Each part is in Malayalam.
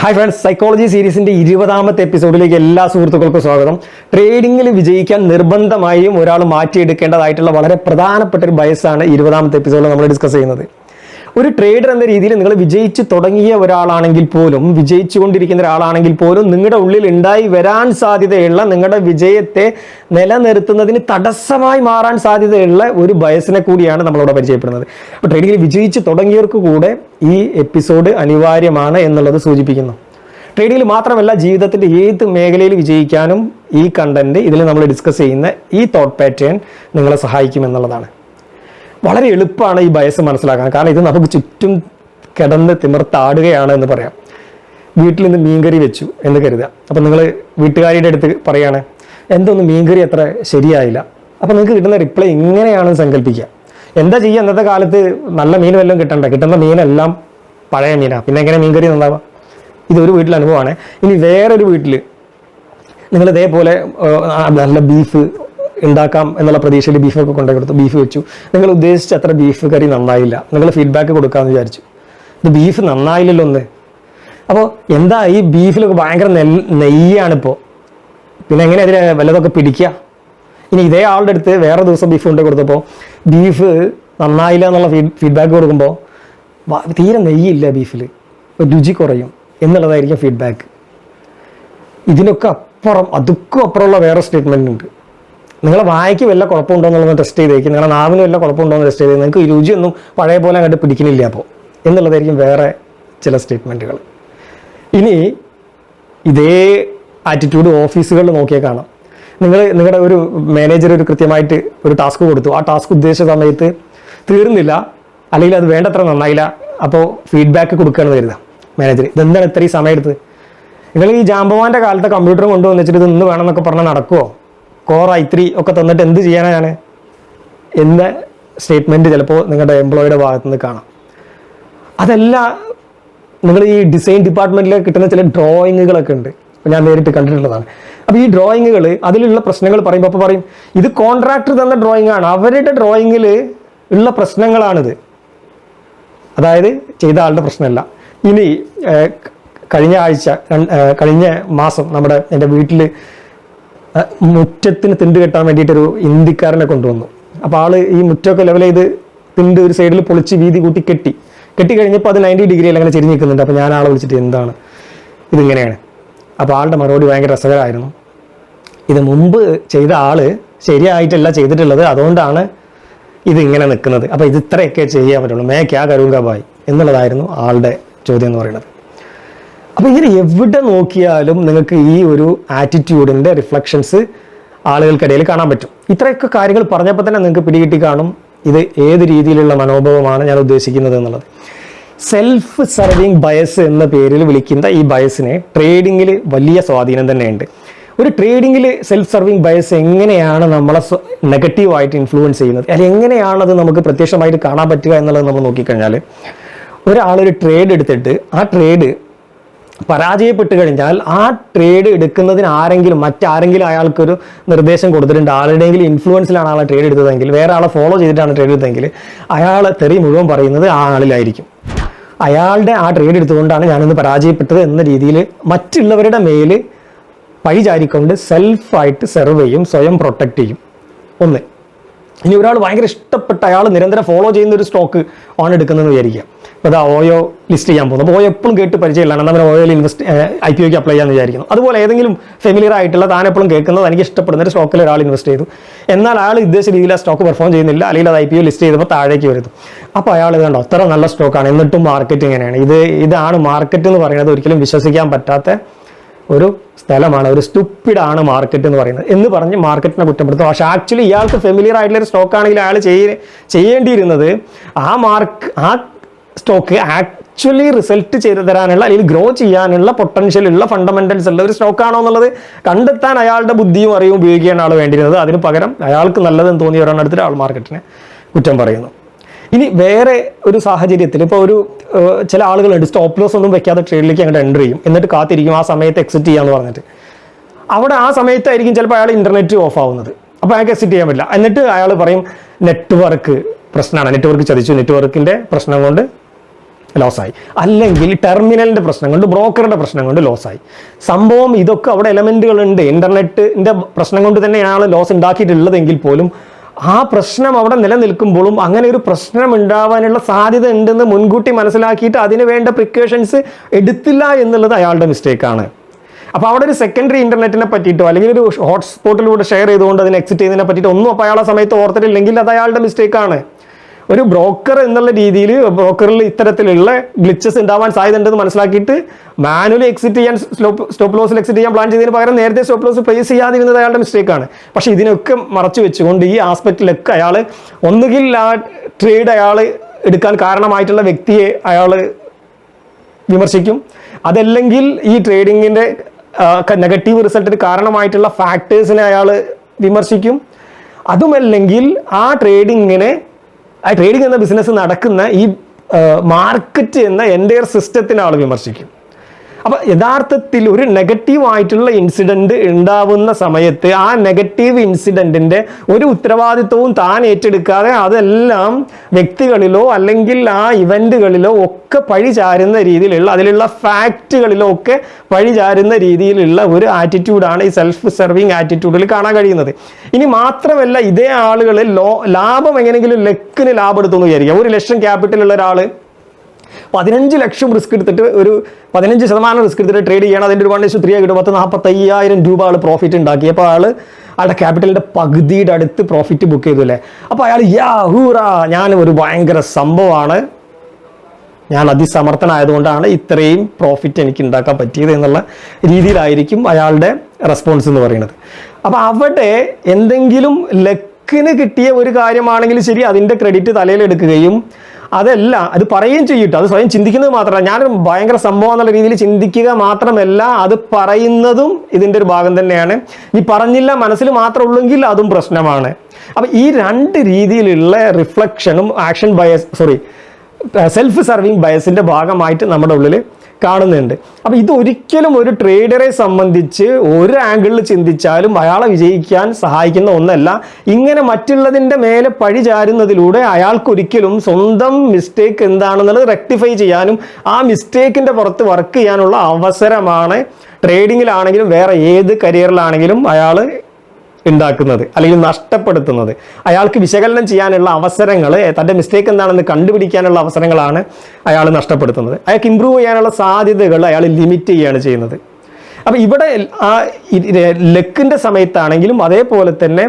ഹായ് ഫ്രണ്ട്സ് സൈക്കോളജി സീരീസിന്റെ ഇരുപതാമത്തെ എപ്പിസോഡിലേക്ക് എല്ലാ സുഹൃത്തുക്കൾക്കും സ്വാഗതം. ട്രേഡിംഗിൽ വിജയിക്കാൻ നിർബന്ധമായും ഒരാൾ മാറ്റിയെടുക്കേണ്ടതായിട്ടുള്ള വളരെ പ്രധാനപ്പെട്ട ഒരു ബയസാണ് ഇരുപതാമത്തെ എപ്പിസോഡിൽ നമ്മൾ ഡിസ്കസ് ചെയ്യുന്നത്. ഒരു ട്രേഡർ എന്ന രീതിയിൽ നിങ്ങൾ വിജയിച്ച് തുടങ്ങിയ ഒരാളാണെങ്കിൽ പോലും വിജയിച്ചു കൊണ്ടിരിക്കുന്ന ഒരാളാണെങ്കിൽ പോലും നിങ്ങളുടെ ഉള്ളിൽ ഉണ്ടായി വരാൻ സാധ്യതയുള്ള നിങ്ങളുടെ വിജയത്തെ നിലനിർത്തുന്നതിന് തടസ്സമായി മാറാൻ സാധ്യതയുള്ള ഒരു ബയസിനെ കൂടിയാണ് നമ്മളിവിടെ പരിചയപ്പെടുന്നത്. അപ്പോൾ ട്രേഡിങ്ങിൽ വിജയിച്ച് തുടങ്ങിയവർക്ക് കൂടെ ഈ എപ്പിസോഡ് അനിവാര്യമാണ് എന്നുള്ളത് സൂചിപ്പിക്കുന്നു. ട്രേഡിങ്ങിൽ മാത്രമല്ല ജീവിതത്തിന്റെ ഏത് മേഖലയിൽ വിജയിക്കാനും ഈ കണ്ടന്റ് ഇതിൽ നമ്മൾ ഡിസ്കസ് ചെയ്യുന്ന ഈ തോട്ട് പാറ്റേൺ നിങ്ങളെ സഹായിക്കും എന്നുള്ളതാണ് വളരെ എളുപ്പമാണ് ഈ ബയസ് മനസ്സിലാക്കാൻ. കാരണം ഇത് നമുക്ക് ചുറ്റും കിടന്ന് തിമിർത്താടുകയാണ് എന്ന് പറയാം. വീട്ടിൽ നിന്ന് മീൻകറി വെച്ചു എന്ന് കരുതുക. അപ്പം നിങ്ങൾ വീട്ടുകാരിയുടെ അടുത്ത് പറയുകയാണ് എന്തൊന്നും മീൻകറി അത്ര ശരിയായില്ല. അപ്പം നിങ്ങൾക്ക് കിട്ടുന്ന റിപ്ലൈ ഇങ്ങനെയാണെന്ന് സങ്കല്പിക്കുക. എന്താ ചെയ്യുക? അന്നത്തെ കാലത്ത് നല്ല മീൻ വല്ലതും കിട്ടണ്ട? കിട്ടുന്ന മീനെല്ലാം പഴയ മീനാണ് പിന്നെ എങ്ങനെ മീൻകറി നന്നാവുക ഇതൊരു വീട്ടിൽ അനുഭവമാണ്. ഇനി വേറൊരു വീട്ടിൽ നിങ്ങൾ ഇതേപോലെ നല്ല ബീഫ് ഉണ്ടാക്കാം എന്നുള്ള പ്രതീക്ഷയിൽ ബീഫൊക്കെ കൊണ്ടു കൊടുത്തു. ബീഫ് വെച്ചു. നിങ്ങൾ ഉദ്ദേശിച്ച അത്ര ബീഫ് കറി നന്നായില്ല. നിങ്ങൾ ഫീഡ്ബാക്ക് കൊടുക്കാമെന്ന് വിചാരിച്ചു. ഇത് ബീഫ് നന്നായില്ലല്ലോ ഒന്ന് അപ്പോൾ എന്താ ഈ ബീഫിലൊക്കെ ഭയങ്കര നെൽ നെയ്യാണിപ്പോൾ പിന്നെ എങ്ങനെ അതിന് വല്ലതൊക്കെ പിടിക്കുക? ഇനി ഇതേ ആളുടെ അടുത്ത് വേറെ ദിവസം ബീഫ് കൊണ്ട് കൊടുത്തപ്പോൾ ബീഫ് നന്നായില്ല എന്നുള്ള ഫീഡ് ഫീഡ്ബാക്ക് കൊടുക്കുമ്പോൾ തീരെ നെയ്യില്ല ബീഫിൽ രുചി കുറയും എന്നുള്ളതായിരിക്കും ഫീഡ്ബാക്ക് ഇതിനൊക്കെ അപ്പുറം അതുക്കും അപ്പുറമുള്ള വേറെ സ്റ്റേറ്റ്മെന്റ് ഉണ്ട്. നിങ്ങളെ വായിക്ക് വല്ല കുഴപ്പമുണ്ടോ എന്നുള്ളത് ടെസ്റ്റ് ചെയ്തേക്കും. നിങ്ങളുടെ നാവിന് വല്ല കുഴപ്പമുണ്ടോ എന്ന് ടെസ്റ്റ് ചെയ്ത് നിങ്ങൾക്ക് രുചിയൊന്നും പഴയ പോലെ അങ്ങോട്ട് പിടിക്കുന്നില്ല അപ്പോൾ എന്നുള്ളതായിരിക്കും വേറെ ചില സ്റ്റേറ്റ്മെന്റുകൾ ഇനി ഇതേ ആറ്റിറ്റ്യൂഡ് ഓഫീസുകളിൽ നോക്കിയാൽ കാണാം. നിങ്ങൾ നിങ്ങളുടെ ഒരു മാനേജർ ഒരു കൃത്യമായിട്ട് ഒരു ടാസ്ക് കൊടുത്തു. ആ ടാസ്ക് ഉദ്ദേശിച്ച സമയത്ത് തീർന്നില്ല. അല്ലെങ്കിൽ അത് വേണ്ടത്ര നന്നായില്ല. അപ്പോൾ ഫീഡ്ബാക്ക് കൊടുക്കുകയാണ് തരുന്നത് മാനേജർ ഇതെന്താണ് ഇത്രയും സമയം എടുത്ത് നിങ്ങൾ ഈ ജാമ്പവാന്റെ കാലത്തെ കമ്പ്യൂട്ടർ കൊണ്ടുവന്നിട്ട് ഇത് ഇന്ന് വേണമെന്നൊക്കെ പറഞ്ഞാൽ നടക്കുമോ കോർ ഐ ത്രീ ഒക്കെ തന്നിട്ട് എന്ത് ചെയ്യാനാണ്? എന്ന സ്റ്റേറ്റ്മെന്റ് ചിലപ്പോൾ നിങ്ങളുടെ എംപ്ലോയിയുടെ ഭാഗത്ത് നിന്ന് കാണാം. അതല്ല നിങ്ങൾ ഈ ഡിസൈൻ ഡിപ്പാർട്ട്മെന്റിൽ കിട്ടുന്ന ചില ഡ്രോയിങ്ങുകളൊക്കെ ഉണ്ട്. ഞാൻ നേരിട്ട് കണ്ടിട്ടുള്ളതാണ്. അപ്പോൾ ഈ ഡ്രോയിങ്ങുകൾ അതിലുള്ള പ്രശ്നങ്ങൾ പറയുമ്പോൾ അപ്പോൾ പറയും ഇത് കോൺട്രാക്ടർ തന്ന ഡ്രോയിങ് ആണ്. അവരുടെ ഡ്രോയിങ്ങിൽ ഉള്ള പ്രശ്നങ്ങളാണിത്. അതായത് ചെയ്ത ആളുടെ പ്രശ്നമല്ല. ഇനി കഴിഞ്ഞ ആഴ്ച കഴിഞ്ഞ മാസം നമ്മുടെ എന്റെ വീട്ടിൽ മുറ്റത്തിന് തിണ്ട് കെട്ടാൻ വേണ്ടിയിട്ട് ഒരു ഇന്ത്യക്കാരനെ കൊണ്ടുവന്നു. അപ്പോൾ ആൾ ഈ മുറ്റമൊക്കെ ലെവൽ ചെയ്ത് തിണ്ട് ഒരു സൈഡിൽ പൊളിച്ച് വീതി കൂട്ടി കെട്ടി. കെട്ടി കഴിഞ്ഞപ്പോൾ അത് നയന്റി ഡിഗ്രിയിൽ അങ്ങനെ ചെരിഞ്ഞ് നിൽക്കുന്നുണ്ട്. അപ്പോൾ ഞാൻ ആളെ വിളിച്ചിട്ട് എന്താണ്? ഇതിങ്ങനെയാണ്. അപ്പോൾ ആളുടെ മറുപടി ഭയങ്കര രസകരമായിരുന്നു. ഇത് മുമ്പ് ചെയ്ത ആൾ ശരിയായിട്ടല്ല ചെയ്തിട്ടുള്ളത്. അതുകൊണ്ടാണ് ഇത് ഇങ്ങനെ നിൽക്കുന്നത്. അപ്പോൾ ഇത് ഇത്രയൊക്കെ ചെയ്യാൻ പറ്റുള്ളൂ. മേ ക്യാ എന്നുള്ളതായിരുന്നു ആളുടെ ചോദ്യം എന്ന് പറയുന്നത്. അപ്പോൾ ഇങ്ങനെ എവിടെ നോക്കിയാലും നിങ്ങൾക്ക് ഈ ഒരു ആറ്റിറ്റ്യൂഡിന്റെ റിഫ്ലക്ഷൻസ് ആളുകൾക്കിടയിൽ കാണാൻ പറ്റും. ഇത്രയൊക്കെ കാര്യങ്ങൾ പറഞ്ഞപ്പോൾ തന്നെ നിങ്ങൾക്ക് പിടികിട്ടി കാണും ഇത് ഏത് രീതിയിലുള്ള മനോഭാവമാണ് ഞാൻ ഉദ്ദേശിക്കുന്നത് എന്നുള്ളത്. സെൽഫ് സർവിങ് ബയസ് എന്ന പേരിൽ വിളിക്കുന്ന ഈ ബയസിനെ ട്രേഡിങ്ങിൽ വലിയ സ്വാധീനം തന്നെയുണ്ട്. ഒരു ട്രേഡിങ്ങിൽ സെൽഫ് സർവിങ് ബയസ് എങ്ങനെയാണ് നമ്മളെ നെഗറ്റീവായിട്ട് ഇൻഫ്ലുവൻസ് ചെയ്യുന്നത്? അല്ലെങ്കിൽ എങ്ങനെയാണ് അത് നമുക്ക് പ്രത്യക്ഷമായിട്ട് കാണാൻ പറ്റുക എന്നുള്ളത് നമ്മൾ നോക്കിക്കഴിഞ്ഞാൽ ഒരാളൊരു ട്രേഡ് എടുത്തിട്ട് ആ ട്രേഡ് പരാജയപ്പെട്ട് കഴിഞ്ഞാൽ ആ ട്രേഡ് എടുക്കുന്നതിന് ആരെങ്കിലും മറ്റാരെങ്കിലും അയാൾക്കൊരു നിർദ്ദേശം കൊടുത്തിട്ടുണ്ട്. ആളുടെയെങ്കിലും ഇൻഫ്ലുവൻസിലാണ് ആളെ ട്രേഡ് എടുത്തതെങ്കിൽ വേറെ ആളെ ഫോളോ ചെയ്തിട്ടാണ് ട്രേഡ് എടുത്തതെങ്കിൽ അയാൾ തെറി മുഴുവൻ പറയുന്നത് ആ ആളിലായിരിക്കും. അയാളുടെ ആ ട്രേഡ് എടുത്തുകൊണ്ടാണ് ഞാനിന്ന് പരാജയപ്പെട്ടത് എന്ന രീതിയിൽ മറ്റുള്ളവരുടെ മേൽ പഴിചാരിക്കൊണ്ട് സെൽഫായിട്ട് സെർവ് ചെയ്യും സ്വയം പ്രൊട്ടക്റ്റ് ചെയ്യും. ഒന്ന്. ഇനി ഒരാൾ ഭയങ്കര ഇഷ്ടപ്പെട്ട അയാൾ നിരന്തരം ഫോളോ ചെയ്യുന്ന ഒരു സ്റ്റോക്ക് ഓൺ എടുക്കുന്നതെന്ന് വിചാരിക്കുക. ഇപ്പോൾ അതാ ഓയോ ലിസ്റ്റ് ചെയ്യാൻ പോകുന്നു. അപ്പോൾ ഓയോ എപ്പോഴും കേട്ട് പരിചയമില്ലാണ് എന്നാൽ ഓയോയിൽ ഇൻവെസ്റ്റ് ഐ പി ഒക്ക് അപ്ലൈ ചെയ്യാമെന്ന് വിചാരിക്കുന്നു. അതുപോലെ ഏതെങ്കിലും ഫെമിലിയർ ആയിട്ടുള്ള താൻ എപ്പോഴും കേൾക്കുന്നത് എനിക്ക് ഇഷ്ടപ്പെടുന്ന ഒരു സ്റ്റോക്കിൽ ഒരാൾ ഇൻവെസ്റ്റ് ചെയ്തു. എന്നാൽ അയാൾ ഉദ്ദേശിച്ച രീതിയിൽ ആ സ്റ്റോക്ക് പെർഫോം ചെയ്യുന്നില്ല. അല്ലെങ്കിൽ അത് ഐ പി ഒ ലിസ്റ്റ് ചെയ്തപ്പോൾ താഴേക്ക് വരുന്നു. അപ്പോൾ അയാൾ ഇത് കണ്ടോ അത്ര നല്ല സ്റ്റോക്കാണ് എന്നിട്ടും മാർക്കറ്റ് ഇങ്ങനെയാണ്. ഇത് ഇതാണ് മാർക്കറ്റ് എന്ന് പറയുന്നത് ഒരിക്കലും വിശ്വസിക്കാൻ പറ്റാത്ത ഒരു സ്ഥലമാണ് ഒരു സ്റ്റുപ്പിഡാണ് മാർക്കറ്റ് എന്ന് പറയുന്നത്. എന്ന് പറഞ്ഞ് മാർക്കറ്റിനെ കുറ്റപ്പെടുത്തും. പക്ഷെ ആക്ച്വലി ഇയാൾക്ക് ഫെമിലിയർ ആയിട്ടുള്ള ഒരു സ്റ്റോക്ക് ആണെങ്കിൽ അയാൾ ചെയ്യ ചെയ്യേണ്ടിയിരുന്നത് ആ മാർക്ക് ആ സ്റ്റോക്ക് ആക്ച്വലി റിസൾട്ട് ചെയ്ത് തരാനുള്ള അല്ലെങ്കിൽ ഗ്രോ ചെയ്യാനുള്ള പൊട്ടൻഷ്യൽ ഉള്ള ഫണ്ടമെന്റൽസ് ഉള്ള ഒരു സ്റ്റോക്കാണോ എന്നുള്ളത് കണ്ടെത്താൻ അയാളുടെ ബുദ്ധിയും അറിവും ഉപയോഗിക്കുകയാണ് ആൾ വേണ്ടിയിരുന്നത്. അതിന് പകരം അയാൾക്ക് നല്ലതെന്ന് തോന്നിയ ഒരെണ്ണം എടുത്തിട്ട് ആൾ മാർക്കറ്റിനെ കുറ്റം പറയുന്നു. ഇനി വേറെ ഒരു സാഹചര്യത്തിൽ ഇപ്പോൾ ഒരു ചില ആളുകളുണ്ട് സ്റ്റോപ്പ് ലോസ് ഒന്നും വെക്കാതെ ട്രേഡിലേക്ക് അങ്ങോട്ട് എന്റർ ചെയ്യും. എന്നിട്ട് കാത്തിരിക്കും ആ സമയത്ത് എക്സിറ്റ് ചെയ്യാന്ന് പറഞ്ഞിട്ട്. അവിടെ ആ സമയത്തായിരിക്കും ചിലപ്പോൾ അയാൾ ഇന്റർനെറ്റ് ഓഫ് ആവുന്നത്. അപ്പോൾ അയാൾക്ക് എക്സിറ്റ് ചെയ്യാൻ പറ്റില്ല. എന്നിട്ട് അയാൾ പറയും നെറ്റ്വർക്ക് പ്രശ്നമാണ്. നെറ്റ്വർക്ക് ചതിച്ചു. നെറ്റ്വർക്കിന്റെ പ്രശ്നം കൊണ്ട് ലോസായി അല്ലെങ്കിൽ ടെർമിനലിന്റെ പ്രശ്നം കൊണ്ട് ബ്രോക്കറുടെ പ്രശ്നം കൊണ്ട് ലോസായി സംഭവം ഇതൊക്കെ അവിടെ എലമെന്റുകളുണ്ട് ഇന്റർനെറ്റിന്റെ പ്രശ്നം കൊണ്ട് തന്നെയാണ് ലോസ് ഉണ്ടാക്കിയിട്ടുള്ളതെങ്കിൽ പോലും ആ പ്രശ്നം അവിടെ നിലനിൽക്കുമ്പോഴും അങ്ങനെ ഒരു പ്രശ്നം ഉണ്ടാവാനുള്ള സാധ്യത ഉണ്ടെന്ന് മുൻകൂട്ടി മനസ്സിലാക്കിയിട്ട് അതിന് വേണ്ട പ്രിക്കോഷൻസ് എടുത്തില്ല എന്നുള്ളത് അയാളുടെ മിസ്റ്റേക്കാണ് അപ്പോൾ അവിടെ ഒരു സെക്കൻഡറി ഇന്റർനെറ്റിനെ പറ്റിയിട്ടോ അല്ലെങ്കിൽ ഒരു ഹോട്ട്സ്പോട്ടിലൂടെ ഷെയർ ചെയ്തുകൊണ്ട് അതിനെ എക്സിറ്റ് ചെയ്യുന്നതിനെ പറ്റിയിട്ട് ഒന്നും അപ്പോൾ അയാളെ സമയത്ത് ഓർത്തിട്ടില്ലെങ്കിൽ അത് അയാളുടെ മിസ്റ്റേക്കാണ് ഒരു ബ്രോക്കർ എന്നുള്ള രീതിയിൽ ബ്രോക്കറിൽ ഇത്തരത്തിലുള്ള ഗ്ലിച്ചസ് ഉണ്ടാവാൻ സാധ്യത ഉണ്ടെന്ന് മനസ്സിലാക്കിയിട്ട് മാനുവലി എക്സിറ്റ് ചെയ്യാൻ സ്റ്റോപ്പ് സ്റ്റോപ്പ് ലോസിൽ എക്സിറ്റ് ചെയ്യാൻ പ്ലാൻ ചെയ്തതിന് പകരം നേരത്തെ സ്റ്റോപ്പ് ലോസ് പ്ലേസ് ചെയ്യാതിരുന്നത് അയാളുടെ മിസ്റ്റേക്കാണ് പക്ഷേ ഇതിനൊക്കെ മറച്ചു വെച്ചുകൊണ്ട് ഈ ആസ്പെക്റ്റിലൊക്കെ അയാൾ ഒന്നുകിൽ ആ ട്രേഡ് അയാൾ എടുക്കാൻ കാരണമായിട്ടുള്ള വ്യക്തിയെ അയാൾ വിമർശിക്കും. അതല്ലെങ്കിൽ ഈ ട്രേഡിങ്ങിന്റെ നെഗറ്റീവ് റിസൾട്ടിന് കാരണമായിട്ടുള്ള ഫാക്ടേഴ്സിനെ അയാൾ വിമർശിക്കും. അതുമല്ലെങ്കിൽ ആ ട്രേഡിങ്ങിനെ ആ ട്രേഡിംഗ് എന്ന ബിസിനസ് നടക്കുന്ന ഈ മാർക്കറ്റ് എന്ന എന്റെ സിസ്റ്റത്തിനെ ആൾ വിമർശിക്കും. അപ്പൊ യഥാർത്ഥത്തിൽ ഒരു നെഗറ്റീവ് ആയിട്ടുള്ള ഇൻസിഡന്റ് ഉണ്ടാവുന്ന സമയത്ത് ആ നെഗറ്റീവ് ഇൻസിഡന്റിന്റെ ഒരു ഉത്തരവാദിത്വവും താൻ ഏറ്റെടുക്കാതെ അതെല്ലാം വ്യക്തികളിലോ അല്ലെങ്കിൽ ആ ഇവന്റുകളിലോ ഒക്കെ പഴി ചാരുന്ന രീതിയിലുള്ള അതിലുള്ള ഫാക്റ്റുകളിലോ ഒക്കെ പഴി ചാരുന്ന രീതിയിലുള്ള ഒരു ആറ്റിറ്റ്യൂഡാണ് ഈ സെൽഫ് സെർവിങ് ആറ്റിറ്റ്യൂഡിൽ കാണാൻ കഴിയുന്നത്. ഇനി മാത്രമല്ല ഇതേ ആളുകൾ ലോ ലാഭം എങ്ങനെയെങ്കിലും ലക്കിന് ലാഭം എടുത്തു എന്ന് വിചാരിക്കുക. ഒരു ലക്ഷം ക്യാപിറ്റൽ ഉള്ള ഒരാൾ പതിനഞ്ച് ലക്ഷം റിസ്ക് എടുത്തിട്ട് ഒരു പതിനഞ്ച് ശതമാനം റിസ്ക് എടുത്തിട്ട് ട്രേഡ് ചെയ്യണം. അതിന്റെ ഒരു വൺ ഇഷ്യൂ ത്രീ കിട്ടും. പത്ത് നാൽപ്പത്തയ്യായിരം രൂപ ആൾ പ്രോഫിറ്റ് ഉണ്ടാക്കി. അപ്പോൾ ആൾ ആളുടെ ക്യാപിറ്റലിന്റെ പകുതിയുടെ അടുത്ത് പ്രോഫിറ്റ് ബുക്ക് ചെയ്തു അല്ലേ? അപ്പോൾ അയാൾ യാ ഞാൻ ഒരു ഭയങ്കര സംഭവമാണ്. ഞാൻ അതിസമർത്ഥനായതുകൊണ്ടാണ് ഇത്രയും പ്രോഫിറ്റ് എനിക്ക് ഉണ്ടാക്കാൻ പറ്റിയത് എന്നുള്ള രീതിയിലായിരിക്കും അയാളുടെ റെസ്പോൺസ് എന്ന് പറയുന്നത്. അപ്പോൾ അവിടെ എന്തെങ്കിലും ലക്കിന് കിട്ടിയ ഒരു കാര്യമാണെങ്കിൽ ശരി അതിന്റെ ക്രെഡിറ്റ് തലയിലെടുക്കുകയും അതല്ല അത് പറയുകയും ചെയ്യട്ടോ. അത് സ്വയം ചിന്തിക്കുന്നത് മാത്രമല്ല. ഞാൻ ഭയങ്കര സംഭവം എന്നുള്ള രീതിയിൽ ചിന്തിക്കുക മാത്രമല്ല അത് പറയുന്നതും ഇതിന്റെ ഒരു ഭാഗം തന്നെയാണ്. ഈ പറഞ്ഞില്ല മനസ്സിൽ മാത്രം ഉള്ളെങ്കിൽ അതും പ്രശ്നമാണ്. അപ്പം ഈ രണ്ട് രീതിയിലുള്ള റിഫ്ലക്ഷനും action bias sorry self serving ബയസിന്റെ ഭാഗമായിട്ട് നമ്മുടെ ഉള്ളിൽ കാണുന്നുണ്ട്. അപ്പോൾ ഇത് ഒരിക്കലും ഒരു ട്രേഡറെ സംബന്ധിച്ച് ഒരു ആംഗിളിൽ ചിന്തിച്ചാലും അയാളെ വിജയിക്കാൻ സഹായിക്കുന്ന ഒന്നല്ല. ഇങ്ങനെ മറ്റുള്ളതിന്റെ മേലെ പഴി ചാരുന്നതിലൂടെ അയാൾക്കൊരിക്കലും സ്വന്തം മിസ്റ്റേക്ക് എന്താണെന്നുള്ളത് റെക്ടിഫൈ ചെയ്യാനും ആ മിസ്റ്റേക്കിന്റെ പുറത്ത് വർക്ക് ചെയ്യാനുള്ള അവസരമാണ് ട്രേഡിങ്ങിലാണെങ്കിലും വേറെ ഏത് കരിയറിലാണെങ്കിലും അയാൾ ഉണ്ടാക്കുന്നത് അല്ലെങ്കിൽ നഷ്ടപ്പെടുത്തുന്നത്. അയാൾക്ക് വിശകലനം ചെയ്യാനുള്ള അവസരങ്ങൾ തന്റെ മിസ്റ്റേക്ക് എന്താണെന്ന് കണ്ടുപിടിക്കാനുള്ള അവസരങ്ങളാണ് അയാൾ നഷ്ടപ്പെടുത്തുന്നത്. അയാൾക്ക് ഇമ്പ്രൂവ് ചെയ്യാനുള്ള സാധ്യതകൾ അയാൾ ലിമിറ്റ് ചെയ്യുകയാണ് ചെയ്യുന്നത്. അപ്പോൾ ഇവിടെ ആ ലക്കിന്റെ സമയത്താണെങ്കിലും അതേപോലെ തന്നെ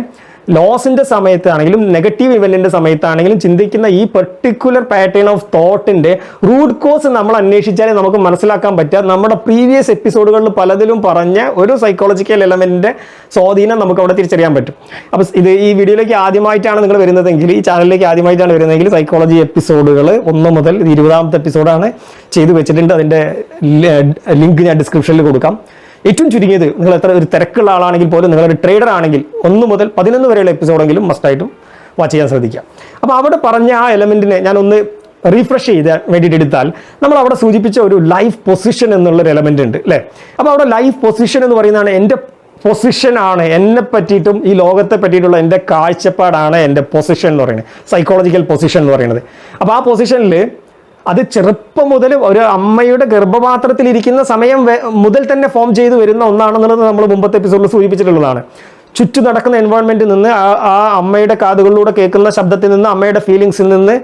ലോസിന്റെ സമയത്താണെങ്കിലും നെഗറ്റീവ് ഇവന്റിന്റെ സമയത്താണെങ്കിലും ചിന്തിക്കുന്ന ഈ പെർട്ടിക്കുലർ പാറ്റേൺ ഓഫ് തോട്ടിന്റെ റൂട്ട് കോസ് നമ്മൾ അന്വേഷിച്ചാലേ നമുക്ക് മനസ്സിലാക്കാൻ പറ്റുക. നമ്മുടെ പ്രീവിയസ് എപ്പിസോഡുകളിൽ പലതിലും പറഞ്ഞ ഒരു സൈക്കോളജിക്കൽ എലമെന്റിന്റെ സ്വാധീനം നമുക്ക് അവിടെ തിരിച്ചറിയാൻ പറ്റും. അപ്പോൾ ഇത് ഈ വീഡിയോയിലേക്ക് ആദ്യമായിട്ടാണ് നിങ്ങൾ വരുന്നതെങ്കിൽ ഈ ചാനലിലേക്ക് ആദ്യമായിട്ടാണ് വരുന്നതെങ്കിൽ സൈക്കോളജി എപ്പിസോഡുകൾ ഒന്ന് മുതൽ ഇരുപതാമത്തെ എപ്പിസോഡാണ് ചെയ്തു വെച്ചിട്ടുണ്ട്. അതിന്റെ ലിങ്ക് ഞാൻ ഡിസ്ക്രിപ്ഷനിൽ കൊടുക്കാം. ഏറ്റവും ചുരുങ്ങിയത് നിങ്ങൾ എത്ര ഒരു തിരക്കുള്ള ആളാണെങ്കിൽ പോലും നിങ്ങളൊരു ട്രേഡർ ആണെങ്കിൽ ഒന്ന് മുതൽ പതിനൊന്ന് വരെയുള്ള എപ്പിസോഡെങ്കിലും മസ്റ്റായിട്ടും വാച്ച് ചെയ്യാൻ ശ്രദ്ധിക്കുക. അപ്പോൾ അവിടെ പറഞ്ഞ ആ എലമെന്റിനെ ഞാനൊന്ന് റീഫ്രഷ് ചെയ്ത് വേണ്ടിയിട്ട് എടുത്താൽ നമ്മൾ അവിടെ സൂചിപ്പിച്ച ഒരു ലൈഫ് പൊസിഷൻ എന്നുള്ളൊരു എലമെന്റ് ഉണ്ട് അല്ലേ? അപ്പോൾ അവിടെ ലൈഫ് പൊസിഷൻ എന്ന് പറയുന്നതാണ് എന്റെ പൊസിഷനാണ് എന്നെ പറ്റിയിട്ടും ഈ ലോകത്തെ പറ്റിയിട്ടുള്ള എന്റെ കാഴ്ചപ്പാടാണ് എന്റെ പൊസിഷൻ എന്ന് പറയുന്നത് സൈക്കോളജിക്കൽ പൊസിഷൻ എന്ന് പറയുന്നത്. അപ്പോൾ ആ പൊസിഷനിൽ അത് ചെറുപ്പം മുതൽ ഒരു അമ്മയുടെ ഗർഭപാത്രത്തിൽ ഇരിക്കുന്ന സമയം മുതൽ തന്നെ ഫോം ചെയ്തു വരുന്ന ഒന്നാണെന്നുള്ളത് നമ്മൾ മുമ്പത്തെ എപ്പിസോഡിൽ സൂചിപ്പിച്ചിട്ടുള്ളതാണ്. ചുറ്റു നടക്കുന്ന എൻവയോൺമെന്റിൽ നിന്ന് ആ അമ്മയുടെ കാതുകളിലൂടെ കേൾക്കുന്ന ശബ്ദത്തിൽ നിന്ന് അമ്മയുടെ ഫീലിങ്സിൽ നിന്ന്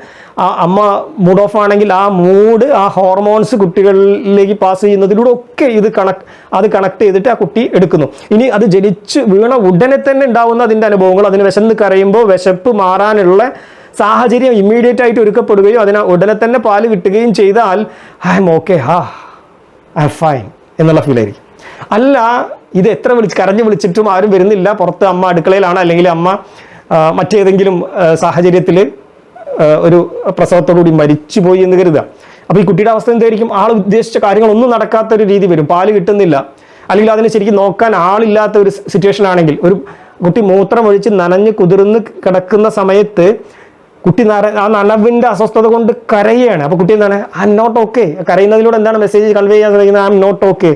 ആ അമ്മ മൂഡ് ഓഫ് ആണെങ്കിൽ ആ മൂഡ് ആ ഹോർമോൺസ് കുട്ടികളിലേക്ക് പാസ് ചെയ്യുന്നതിലൂടെ ഒക്കെ ഇത് കണക്ട് അത് കണക്ട് ചെയ്തിട്ട് ആ കുട്ടി എടുക്കുന്നു. ഇനി അത് ജനിച്ച് വീണ ഉടനെ തന്നെ ഉണ്ടാവുന്ന അതിന്റെ അനുഭവങ്ങൾ അതിന് വിശന്ന് കരയുമ്പോൾ വിശപ്പ് മാറാനുള്ള സാഹചര്യം ഇമ്മീഡിയറ്റ് ആയിട്ട് ഒരുക്കപ്പെടുകയും അതിന് ഉടനെ തന്നെ പാൽ കിട്ടുകയും ചെയ്താൽ ഐ എം ഓക്കെ ഹാ ഐ ഫൈൻ എന്നുള്ള ഫീൽ ആയിരിക്കും. അല്ല ഇത് എത്ര വിളിച്ച് കരഞ്ഞു വിളിച്ചിട്ടും ആരും വരുന്നില്ല. പുറത്ത് അമ്മ അടുക്കളയിലാണ്. അല്ലെങ്കിൽ അമ്മ മറ്റേതെങ്കിലും സാഹചര്യത്തിൽ ഒരു പ്രസവത്തോടുകൂടി മരിച്ചുപോയി എന്ന് കരുതുക. അപ്പോൾ ഈ കുട്ടിയുടെ അവസ്ഥ എന്തായിരിക്കും? ആൾ ഉദ്ദേശിച്ച കാര്യങ്ങളൊന്നും നടക്കാത്ത ഒരു രീതി വരും. പാൽ കിട്ടുന്നില്ല. അല്ലെങ്കിൽ അതിനെ ശരിക്കും നോക്കാൻ ആളില്ലാത്ത ഒരു സിറ്റുവേഷൻ ആണെങ്കിൽ ഒരു കുട്ടി മൂത്രം ഒഴിച്ച് നനഞ്ഞ് കുതിർന്ന് കിടക്കുന്ന സമയത്ത് കുട്ടി നര ആ നനവിന്റെ അസ്വസ്ഥത കൊണ്ട് കരയുകയാണ് അപ്പോൾ കുട്ടി എന്താണ്? ഐ എം നോട്ട് ഓക്കെ കരയുന്നതിലൂടെ എന്താണ് മെസ്സേജ് കൺവേ ചെയ്യാൻ ശ്രമിക്കുന്നത്? ഐ എം നോട്ട് ഓക്കെ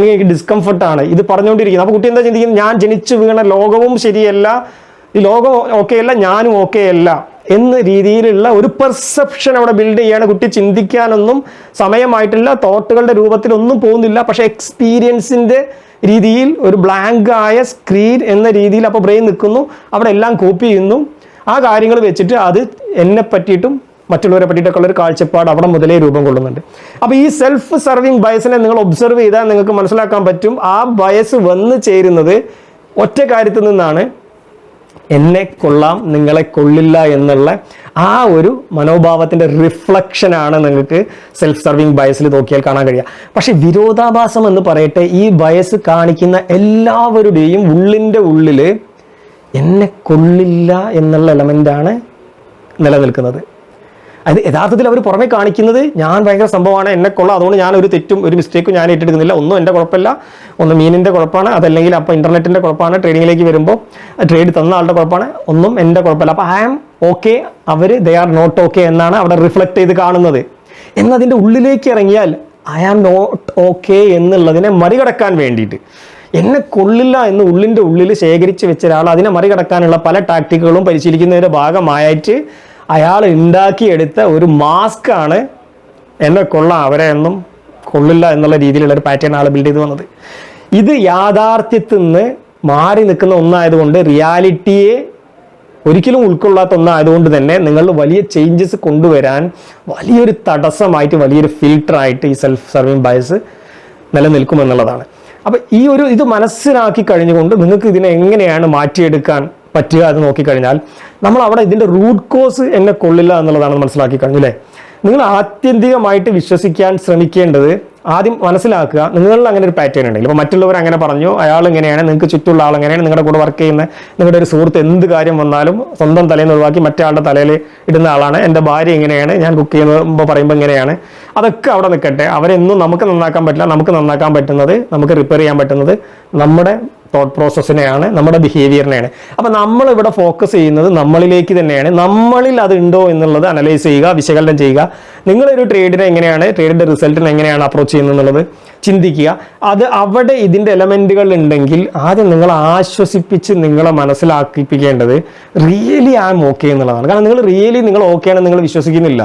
എനിക്ക് ഡിസ്കംഫർട്ടാണ് ഇത് പറഞ്ഞുകൊണ്ടിരിക്കുന്നത്. അപ്പോൾ കുട്ടി എന്താ ചിന്തിക്കുന്നത്? ഞാൻ ജനിച്ചു വീണ ലോകവും ശരിയല്ല. ഈ ലോകം ഓക്കെ അല്ല ഞാനും ഓക്കെ അല്ല. എന്ന രീതിയിലുള്ള ഒരു പെർസെപ്ഷൻ അവിടെ ബിൽഡ് ചെയ്യാണ് കുട്ടി ചിന്തിക്കാനൊന്നും സമയമായിട്ടില്ല. തോട്ടുകളുടെ രൂപത്തിലൊന്നും പോകുന്നില്ല. പക്ഷേ എക്സ്പീരിയൻസിന്റെ രീതിയിൽ ഒരു ബ്ലാങ്ക് ആയ സ്ക്രീൻ എന്ന രീതിയിൽ അപ്പോൾ ബ്രെയിൻ നിൽക്കുന്നു. അവിടെ എല്ലാം കോപ്പി ചെയ്യുന്നു. ആ കാര്യങ്ങൾ വെച്ചിട്ട് അത് എന്നെ പറ്റിയിട്ടും മറ്റുള്ളവരെ പറ്റിയിട്ടൊക്കെ ഉള്ളൊരു കാഴ്ചപ്പാട് അവിടെ മുതലേ രൂപം കൊള്ളുന്നുണ്ട്. അപ്പോൾ ഈ സെൽഫ് സർവിങ് ബയസിനെ നിങ്ങൾ ഒബ്സർവ് ചെയ്താൽ നിങ്ങൾക്ക് മനസ്സിലാക്കാൻ പറ്റും ആ ബയസ് വന്നു ചേരുന്നത് ഒറ്റ കാര്യത്തിൽ നിന്നാണ്. എന്നെ കൊള്ളാം നിങ്ങളെ കൊള്ളില്ല എന്നുള്ള ആ ഒരു മനോഭാവത്തിന്റെ റിഫ്ലക്ഷനാണ് നിങ്ങൾക്ക് സെൽഫ് സർവിങ് ബയസിൽ നോക്കിയാൽ കാണാൻ കഴിയുക. പക്ഷേ വിരോധാഭാസം എന്ന് പറയട്ടെ ഈ ബയസ് കാണിക്കുന്ന എല്ലാവരുടെയും ഉള്ളിന്റെ ഉള്ളിൽ എന്നെ കൊള്ളില്ല എന്നുള്ള എലമെന്റാണ് നിലനിൽക്കുന്നത്. അത് യഥാർത്ഥത്തിൽ അവർ പുറമെ കാണിക്കുന്നത് ഞാൻ ഭയങ്കര സംഭവമാണ് എന്നെ കൊള്ളാം അതുകൊണ്ട് ഞാൻ ഒരു തെറ്റും ഒരു മിസ്റ്റേക്കും ഞാൻ ഏറ്റെടുക്കുന്നില്ല. ഒന്നും എന്റെ കുഴപ്പമില്ല. ഒന്ന് മീനിന്റെ കുഴപ്പമാണ് അതല്ലെങ്കിൽ അപ്പോൾ ഇന്റർനെറ്റിന്റെ കുഴപ്പമാണ് ട്രേഡിങ്ങിലേക്ക് വരുമ്പോൾ ട്രേഡ് തന്ന ആളുടെ കുഴപ്പമാണ് ഒന്നും എന്റെ കുഴപ്പമില്ല. അപ്പോൾ ഐ ആം ഓക്കെ അവർ ദേ ആർ നോട്ട് ഓക്കെ എന്നാണ് അവിടെ റിഫ്ലക്ട് ചെയ്ത് കാണുന്നത്. എന്നതിന്റെ ഉള്ളിലേക്ക് ഇറങ്ങിയാൽ ഐ ആം നോട്ട് ഓക്കെ എന്നുള്ളതിനെ മറികടക്കാൻ വേണ്ടിയിട്ട്. എന്നെ കൊള്ളില്ല എന്ന് ഉള്ളിന്റെ ഉള്ളിൽ ശേഖരിച്ച് വെച്ച ഒരാൾ അതിനെ മറികടക്കാനുള്ള പല ടാക്ടിക്കുകളും പരിശീലിക്കുന്നതിന്റെ ഭാഗമായിട്ട് അയാൾ ഉണ്ടാക്കിയെടുത്ത ഒരു മാസ്ക് ആണ് എന്നെ കൊള്ളാം അവരെ എന്നും കൊള്ളില്ല എന്നുള്ള രീതിയിലുള്ള ഒരു പാറ്റേൺ ആൾ ബിൽഡ് ചെയ്ത് വന്നത്. ഇത് യാഥാർത്ഥ്യത്തിൽ നിന്ന് മാറി നിൽക്കുന്ന ഒന്നായതുകൊണ്ട് റിയാലിറ്റിയെ ഒരിക്കലും ഉൾക്കൊള്ളാത്ത ഒന്നായതുകൊണ്ട് തന്നെ നിങ്ങൾ വലിയ ചേഞ്ചസ് കൊണ്ടുവരാൻ വലിയൊരു തടസ്സമായിട്ട് വലിയൊരു ഫിൽട്ടറായിട്ട് ഈ സെൽഫ് സർവിങ് ബയസ് നിലനിൽക്കുമെന്നുള്ളതാണ്. അപ്പോൾ ഈ ഒരു ഇത് മനസ്സിലാക്കി കഴിഞ്ഞുകൊണ്ട് നിങ്ങൾക്ക് ഇതിനെ എങ്ങനെയാണ് മാറ്റിയെടുക്കാൻ പറ്റുക എന്ന് നോക്കിക്കഴിഞ്ഞാൽ നമ്മൾ അവിടെ ഇതിന്റെ റൂട്ട് കോസ് എന്നെ കൊള്ളില്ല എന്നുള്ളതാണ് മനസ്സിലാക്കി കഴിഞ്ഞു അല്ലേ? നിങ്ങൾ ആത്യന്തികമായിട്ട് വിശ്വസിക്കാൻ ശ്രമിക്കേണ്ടത് ആദ്യം മനസ്സിലാക്കുക നിങ്ങളിൽ അങ്ങനെ ഒരു പാറ്റേൺ ഉണ്ടെങ്കിൽ. ഇപ്പോൾ മറ്റുള്ളവർ അങ്ങനെ പറഞ്ഞു അയാൾ ഇങ്ങനെയാണ് നിങ്ങൾക്ക് ചുറ്റുള്ള ആൾ എങ്ങനെയാണ് നിങ്ങളുടെ കൂടെ വർക്ക് ചെയ്യുന്ന നിങ്ങളുടെ ഒരു സുഹൃത്ത് എന്ത് കാര്യം വന്നാലും സ്വന്തം തലയിൽ നിന്ന് ഒഴിവാക്കി മറ്റാളുടെ തലയിൽ ഇടുന്ന ആളാണ്. എന്റെ ഭാര്യ ഇങ്ങനെയാണ് ഞാൻ കുക്ക് ചെയ്യുമ്പോൾ പറയുമ്പോൾ ഇങ്ങനെയാണ്. അതൊക്കെ അവിടെ നിൽക്കട്ടെ. അവരെന്നും നമുക്ക് നന്നാക്കാൻ പറ്റില്ല. നമുക്ക് നന്നാക്കാൻ പറ്റുന്നത് നമുക്ക് റിപ്പയർ ചെയ്യാൻ പറ്റുന്നത് നമ്മുടെ തോട്ട് പ്രോസസ്സിനെയാണ് നമ്മുടെ ബിഹേവിയറിനെയാണ് അപ്പം നമ്മൾ ഇവിടെ ഫോക്കസ് ചെയ്യുന്നത് നമ്മളിലേക്ക് തന്നെയാണ്. നമ്മളിൽ അത് ഉണ്ടോ എന്നുള്ളത് അനലൈസ് ചെയ്യുക വിശകലനം ചെയ്യുക. നിങ്ങളൊരു ട്രേഡിനെ എങ്ങനെയാണ് ട്രേഡിന്റെ റിസൾട്ടിനെ എങ്ങനെയാണ് അപ്രോച്ച് ചെയ്യുന്നത് എന്നുള്ളത് ചിന്തിക്കുക. അത് അവിടെ ഇതിന്റെ എലമെന്റുകൾ ഉണ്ടെങ്കിൽ ആദ്യം നിങ്ങൾ ആശ്വസിപ്പിച്ച് നിങ്ങളെ മനസ്സിലാക്കിപ്പിക്കേണ്ടത് റിയലി ആം ഓക്കെ എന്നുള്ളതാണ്. കാരണം നിങ്ങൾ റിയലി നിങ്ങൾ ഓക്കെ ആണെന്ന് നിങ്ങൾ വിശ്വസിക്കുന്നില്ല.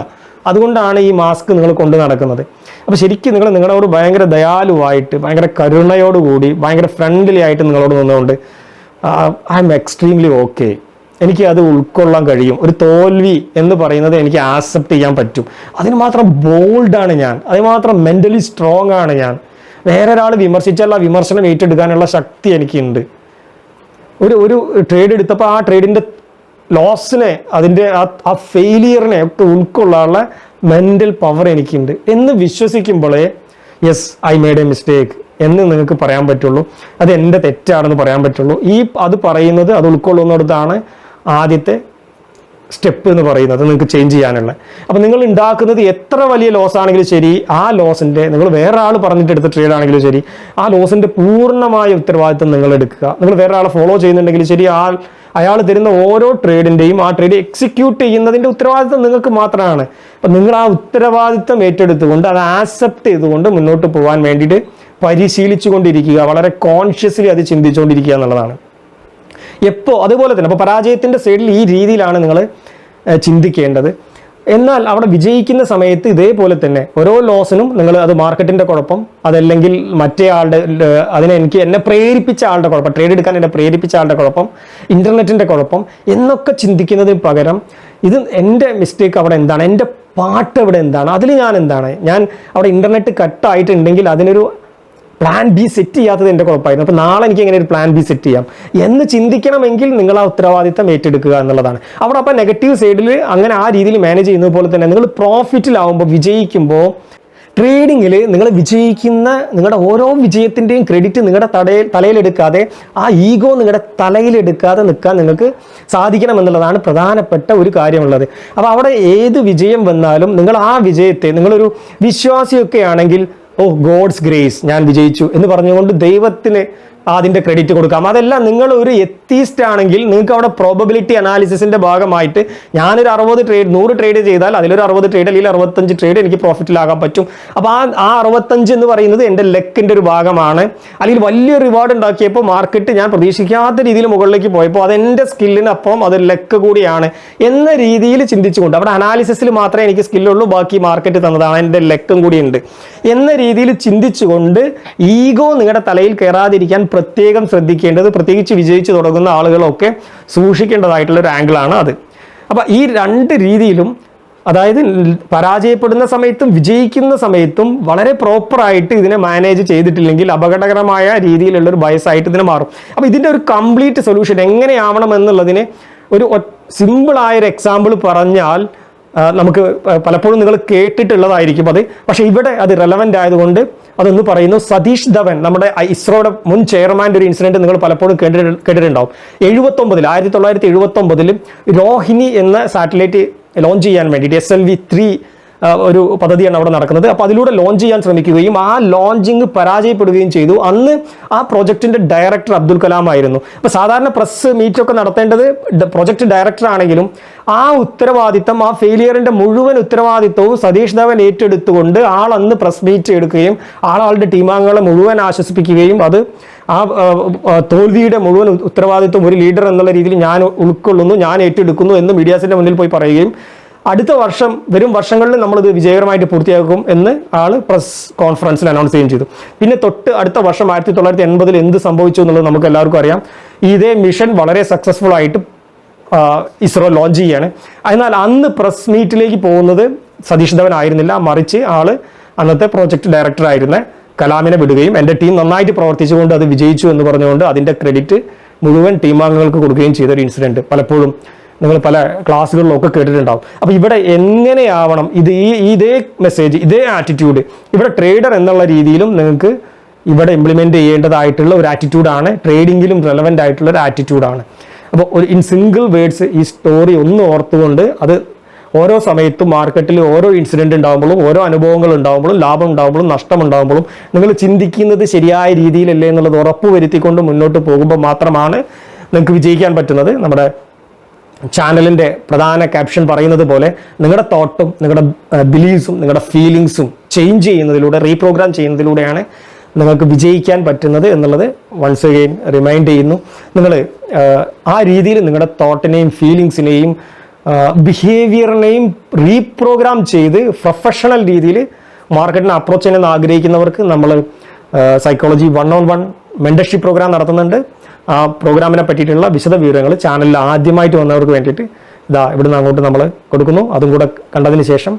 അതുകൊണ്ടാണ് ഈ മാസ്ക് നിങ്ങൾ കൊണ്ടു നടക്കുന്നത്. അപ്പോൾ ശരിക്കും നിങ്ങൾ നിങ്ങളോട് ഭയങ്കര ദയാലുവായിട്ട് ഭയങ്കര കരുണയോടുകൂടി ഭയങ്കര ഫ്രണ്ട്ലി ആയിട്ട് നിങ്ങളോട് നിന്നുകൊണ്ട് ഐ എം എക്സ്ട്രീംലി ഓക്കെ എനിക്ക് അത് ഉൾക്കൊള്ളാൻ കഴിയും. ഒരു തോൽവി എന്ന് പറയുന്നത് എനിക്ക് ആക്സെപ്റ്റ് ചെയ്യാൻ പറ്റും. അതിന് മാത്രം ബോൾഡാണ് ഞാൻ. അതിന് മാത്രം മെന്റലി സ്ട്രോങ് ആണ് ഞാൻ. വേറെ ഒരാൾ വിമർശിച്ചാൽ ആ വിമർശനം ഏറ്റെടുക്കാനുള്ള ശക്തി എനിക്കുണ്ട്. ഒരു ഒരു ട്രേഡ് എടുത്തപ്പോൾ ആ ട്രേഡിന്റെ ലോസിനെ അതിന്റെ ആ ആ ഫെയിലിയറിനെ ഒക്കെ ഉൾക്കൊള്ളാനുള്ള മെന്റൽ പവർ എനിക്കുണ്ട് എന്ന് വിശ്വസിക്കുമ്പോഴേ yes I made a mistake എന്ന് നിങ്ങൾക്ക് പറയാൻ പറ്റുള്ളൂ. അത് എന്റെ തെറ്റാണെന്ന് പറയാൻ പറ്റുള്ളൂ. ഈ അത് പറയുന്നത് അത് ഉൾക്കൊള്ളുന്നിടത്താണ് ആദ്യത്തെ സ്റ്റെപ്പ് എന്ന് പറയുന്നത് നിങ്ങൾക്ക് ചേഞ്ച് ചെയ്യാനുള്ള. അപ്പം നിങ്ങൾ ഉണ്ടാക്കുന്നത് എത്ര വലിയ ലോസ് ആണെങ്കിലും ശരി ആ ലോസിന്റെ നിങ്ങൾ വേറെ ആൾ പറഞ്ഞിട്ട് എടുത്ത ട്രേഡ് ആണെങ്കിലും ശരി ആ ലോസിന്റെ പൂർണമായ ഉത്തരവാദിത്വം നിങ്ങൾ എടുക്കുക. നിങ്ങൾ വേറെ ആളെ ഫോളോ ചെയ്യുന്നുണ്ടെങ്കിൽ ശരി ആ അയാൾ തരുന്ന ഓരോ ട്രേഡിന്റെയും ആ ട്രേഡ് എക്സിക്യൂട്ട് ചെയ്യുന്നതിന്റെ ഉത്തരവാദിത്വം നിങ്ങൾക്ക് മാത്രമാണ്. അപ്പം നിങ്ങൾ ആ ഉത്തരവാദിത്വം ഏറ്റെടുത്തുകൊണ്ട് അത് ആക്സെപ്റ്റ് ചെയ്തുകൊണ്ട് മുന്നോട്ട് പോകാൻ വേണ്ടിയിട്ട് പരിശീലിച്ചുകൊണ്ടിരിക്കുക വളരെ കോൺഷ്യസ്ലി അത് ചിന്തിച്ചുകൊണ്ടിരിക്കുക എന്നുള്ളതാണ്. എപ്പോൾ അതുപോലെ തന്നെ അപ്പോൾ പരാജയത്തിന്റെ സൈഡിൽ ഈ രീതിയിലാണ് നിങ്ങൾ ചിന്തിക്കേണ്ടത്. എന്നാൽ അവിടെ വിജയിക്കുന്ന സമയത്ത് ഇതേപോലെ തന്നെ ഓരോ ലോസിനും നിങ്ങൾ അത് മാർക്കറ്റിന്റെ കുഴപ്പം അതല്ലെങ്കിൽ മറ്റേ ആളുടെ അതിനെ എനിക്ക് എന്നെ പ്രേരിപ്പിച്ച ആളുടെ കുഴപ്പം ട്രേഡ് എടുക്കാൻ എന്നെ പ്രേരിപ്പിച്ച ആളുടെ കുഴപ്പം ഇന്റർനെറ്റിന്റെ കുഴപ്പം എന്നൊക്കെ ചിന്തിക്കുന്നതിന് പകരം ഇത് എന്റെ മിസ്റ്റേക്ക് അവിടെ എന്താണ്? എന്റെ പാട്ട് അവിടെ എന്താണ്? അതിൽ ഞാൻ എന്താണ്? ഞാൻ അവിടെ ഇന്റർനെറ്റ് കട്ടായിട്ടുണ്ടെങ്കിൽ അതിനൊരു പ്ലാൻ ബി സെറ്റ് ചെയ്യാത്തത് എന്റെ കുഴപ്പമായിരുന്നു. അപ്പോൾ നാളെ എനിക്ക് എങ്ങനെ ഒരു പ്ലാൻ ബി സെറ്റ് ചെയ്യാം? എന്ന് ചിന്തിക്കണമെങ്കിൽ നിങ്ങൾ ആ ഉത്തരവാദിത്തം ഏറ്റെടുക്കുക എന്നുള്ളതാണ്. അവിടെ അപ്പോൾ നെഗറ്റീവ് സൈഡിൽ അങ്ങനെ ആ രീതിയിൽ മാനേജ് ചെയ്യുന്നത് പോലെ തന്നെ നിങ്ങൾ പ്രോഫിറ്റിലാവുമ്പോൾ വിജയിക്കുമ്പോൾ ട്രേഡിങ്ങിൽ നിങ്ങൾ വിജയിക്കുന്ന നിങ്ങളുടെ ഓരോ വിജയത്തിന്റെയും ക്രെഡിറ്റ് നിങ്ങളുടെ തടയിൽ തലയിലെടുക്കാതെ ആ ഈഗോ നിങ്ങളുടെ തലയിലെടുക്കാതെ നിൽക്കാൻ നിങ്ങൾക്ക് സാധിക്കണം എന്നുള്ളതാണ് പ്രധാനപ്പെട്ട ഒരു കാര്യമുള്ളത്. അപ്പോൾ അവിടെ ഏത് വിജയം വന്നാലും നിങ്ങൾ ആ വിജയത്തെ നിങ്ങളൊരു വിശ്വാസിയൊക്കെ ആണെങ്കിൽ ഓ ഗോഡ്സ് ഗ്രേസ് ഞാൻ വിജയിച്ചു എന്ന് പറഞ്ഞുകൊണ്ട് ദൈവത്തിന് അതിന്റെ ക്രെഡിറ്റ് കൊടുക്കാം. അതെല്ലാം നിങ്ങൾ ഒരു എത്തീസ്റ്റ് ആണെങ്കിൽ നിങ്ങൾക്ക് അവിടെ പ്രോബബിലിറ്റി അനാലിസിസിന്റെ ഭാഗമായിട്ട് ഞാനൊരു അറുപത് ട്രേഡ് നൂറ് ട്രേഡ് ചെയ്താൽ അതിലൊരു അറുപത് ട്രേഡ് അല്ലെങ്കിൽ അറുപത്തഞ്ച് ട്രേഡ് എനിക്ക് പ്രോഫിറ്റിലാകാൻ പറ്റും. അപ്പോൾ ആ ആ അറുപത്തഞ്ച് എന്ന് പറയുന്നത് എന്റെ ലെക്കിന്റെ ഒരു ഭാഗമാണ്. അല്ലെങ്കിൽ വലിയ റിവാർഡ് ഉണ്ടാക്കിയപ്പോൾ മാർക്കറ്റ് ഞാൻ പ്രതീക്ഷിക്കാത്ത രീതിയിൽ മുകളിലേക്ക് പോയപ്പോൾ അതെന്റെ സ്കില്ലിനപ്പം അത് ലെക്ക് കൂടിയാണ് എന്ന രീതിയിൽ ചിന്തിച്ചുകൊണ്ട് അവിടെ അനാലിസിസിൽ മാത്രമേ എനിക്ക് സ്കില്ലുള്ളൂ ബാക്കി മാർക്കറ്റ് തന്നതാണ്. എന്റെ ലെക്കും കൂടിയുണ്ട്. എന്ന രീതിയിൽ ചിന്തിച്ചുകൊണ്ട് ഈഗോ നിങ്ങളുടെ തലയിൽ കയറാതിരിക്കാൻ പ്രത്യേകം ശ്രദ്ധിക്കേണ്ടത് പ്രത്യേകിച്ച് വിജയിച്ചു തുടങ്ങുന്ന ആളുകളൊക്കെ സൂക്ഷിക്കേണ്ടതായിട്ടുള്ള ഒരു ആംഗിളാണ് അത്. അപ്പോൾ ഈ രണ്ട് രീതിയിലും അതായത് പരാജയപ്പെടുന്ന സമയത്തും വിജയിക്കുന്ന സമയത്തും വളരെ പ്രോപ്പറായിട്ട് ഇതിനെ മാനേജ് ചെയ്തിട്ടില്ലെങ്കിൽ അപകടകരമായ രീതിയിലുള്ള ഒരു ബയസായിട്ട് ഇതിനെ മാറും. അപ്പോൾ ഇതിന്റെ ഒരു കംപ്ലീറ്റ് സൊല്യൂഷൻ എങ്ങനെയാവണം എന്നുള്ളതിന് ഒരു സിമ്പിളായ ഒരു എക്സാമ്പിൾ പറഞ്ഞാൽ നമുക്ക് പലപ്പോഴും നിങ്ങൾ കേട്ടിട്ടുള്ളതായിരിക്കും അത്. പക്ഷേ ഇവിടെ അത് റെലവന്റ് ആയതുകൊണ്ട് അതൊന്ന് പറയുന്നു. സതീഷ് ധവൻ നമ്മുടെ ഇസ്രോയുടെ മുൻ ചെയർമാന്റെ ഒരു ഇൻസിഡന്റ് നിങ്ങൾ പലപ്പോഴും കേട്ടിട്ട് കേട്ടിട്ടുണ്ടാവും. എഴുപത്തൊമ്പതിൽ ആയിരത്തി തൊള്ളായിരത്തി എഴുപത്തൊമ്പതിൽ രോഹിണി എന്ന സാറ്റലൈറ്റ് ലോഞ്ച് ചെയ്യാൻ വേണ്ടിയിട്ട് എസ് എൽ വി ത്രീ ഒരു പദ്ധതിയാണ് അവിടെ നടക്കുന്നത്. അപ്പോൾ അതിലൂടെ ലോഞ്ച് ചെയ്യാൻ ശ്രമിക്കുകയും ആ ലോഞ്ചിങ് പരാജയപ്പെടുകയും ചെയ്തു. അന്ന് ആ പ്രോജക്റ്റിന്റെ ഡയറക്ടർ അബ്ദുൽ കലാം ആയിരുന്നു. അപ്പോൾ സാധാരണ പ്രസ് മീറ്റൊക്കെ നടത്തേണ്ടത് പ്രൊജക്ട് ഡയറക്ടർ ആണെങ്കിലും ആ ഉത്തരവാദിത്തം ആ ഫെയിലിയറിന്റെ മുഴുവൻ ഉത്തരവാദിത്തവും സതീഷ് ധവൻ ഏറ്റെടുത്തുകൊണ്ട് ആൾ അന്ന് പ്രസ് മീറ്റ് എടുക്കുകയും ആളാളുടെ ടീമാംഗങ്ങളെ മുഴുവൻ ആശ്വസിപ്പിക്കുകയും അത് ആ തോൽവിയുടെ മുഴുവൻ ഉത്തരവാദിത്വം ഒരു ലീഡർ എന്നുള്ള രീതിയിൽ ഞാൻ ഉൾക്കൊള്ളുന്നു ഞാൻ ഏറ്റെടുക്കുന്നു എന്ന് മീഡിയാസിന്റെ മുന്നിൽ പോയി പറയുകയും അടുത്ത വർഷം വരും വർഷങ്ങളിൽ നമ്മളിത് വിജയകരമായിട്ട് പൂർത്തിയാക്കും എന്ന് ആൾ പ്രസ് കോൺഫറൻസിൽ അനൗൺസ് ചെയ്യുകയും ചെയ്തു. പിന്നെ തൊട്ട് അടുത്ത വർഷം ആയിരത്തി തൊള്ളായിരത്തി എൺപതിൽ എന്ത് സംഭവിച്ചു എന്നുള്ളത് നമുക്ക് എല്ലാവർക്കും അറിയാം. ഇതേ മിഷൻ വളരെ സക്സസ്ഫുൾ ആയിട്ട് ഇസ്രോ ലോഞ്ച് ചെയ്യാണ് എന്നാൽ അന്ന് പ്രസ് മീറ്റിലേക്ക് പോകുന്നത് സതീഷ് ധവൻ ആയിരുന്നില്ല. മറിച്ച് ആൾ അന്നത്തെ പ്രോജക്ട് ഡയറക്ടർ ആയിരുന്ന കലാമിനെ വിടുകയും എന്റെ ടീം നന്നായിട്ട് പ്രവർത്തിച്ചുകൊണ്ട് അത് വിജയിച്ചു എന്ന് പറഞ്ഞുകൊണ്ട് അതിന്റെ ക്രെഡിറ്റ് മുഴുവൻ ടീം അംഗങ്ങൾക്ക് കൊടുക്കുകയും ചെയ്ത ഒരു ഇൻസിഡന്റ് പലപ്പോഴും. നിങ്ങൾ പല ക്ലാസ്സുകളിലൊക്കെ കേട്ടിട്ടുണ്ടാവും. അപ്പോൾ ഇവിടെ എങ്ങനെയാവണം? ഇത് ഈ ഇതേ മെസ്സേജ് ഇതേ ആറ്റിറ്റ്യൂഡ് ഇവിടെ ട്രേഡർ എന്നുള്ള രീതിയിലും നിങ്ങൾക്ക് ഇവിടെ ഇംപ്ലിമെന്റ് ചെയ്യേണ്ടതായിട്ടുള്ള ഒരു ആറ്റിറ്റ്യൂഡാണ് ട്രേഡിങ്ങിലും റെലവന്റ് ആയിട്ടുള്ള ഒരു ആറ്റിറ്റ്യൂഡാണ് അപ്പോൾ ഒരു ഇൻ സിംഗിൾ വേർഡ്സ് ഈ സ്റ്റോറി ഒന്ന് ഓർത്തുകൊണ്ട് അത് ഓരോ സമയത്തും മാർക്കറ്റിൽ ഓരോ ഇൻസിഡന്റ് ഉണ്ടാകുമ്പോഴും ഓരോ അനുഭവങ്ങൾ ഉണ്ടാകുമ്പോഴും ലാഭം ഉണ്ടാകുമ്പോഴും നഷ്ടം ഉണ്ടാകുമ്പോഴും നിങ്ങൾ ചിന്തിക്കുന്നത് ശരിയായ രീതിയിലല്ലേ എന്നുള്ളത് ഉറപ്പ് വരുത്തിക്കൊണ്ട് മുന്നോട്ട് പോകുമ്പോൾ മാത്രമാണ് നിങ്ങൾക്ക് വിജയിക്കാൻ പറ്റുന്നത്. നമ്മുടെ ചാനലിന്റെ പ്രധാന ക്യാപ്ഷൻ പറയുന്നത് പോലെ നിങ്ങളുടെ തോട്ടും നിങ്ങളുടെ ബിലീവ്സും നിങ്ങളുടെ ഫീലിങ്സും ചേഞ്ച് ചെയ്യുന്നതിലൂടെ റീപ്രോഗ്രാം ചെയ്യുന്നതിലൂടെയാണ് നിങ്ങൾക്ക് വിജയിക്കാൻ പറ്റുന്നത് എന്നുള്ളത് വൺസ് അഗെയിൻ റിമൈൻഡ് ചെയ്യുന്നു. നിങ്ങൾ ആ രീതിയിൽ നിങ്ങളുടെ തോട്ടിനെയും ഫീലിങ്സിനെയും ബിഹേവിയറിനെയും റീപ്രോഗ്രാം ചെയ്ത് പ്രൊഫഷണൽ രീതിയിൽ മാർക്കറ്റിനെ അപ്രോച്ച് ചെയ്യണമെന്ന് ആഗ്രഹിക്കുന്നവർക്ക് നമ്മൾ psychology one on one mentorship program നടത്തുന്നുണ്ട്. ആ പ്രോഗ്രാമിനെ പറ്റിയിട്ടുള്ള വിശദ വിവരങ്ങൾ ചാനലിൽ ആദ്യമായിട്ട് വന്നവർക്ക് വേണ്ടിയിട്ട് ഇതാ ഇവിടുന്ന് അങ്ങോട്ട് നമ്മൾ കൊടുക്കുന്നു. അതും കൂടെ കണ്ടതിന് ശേഷം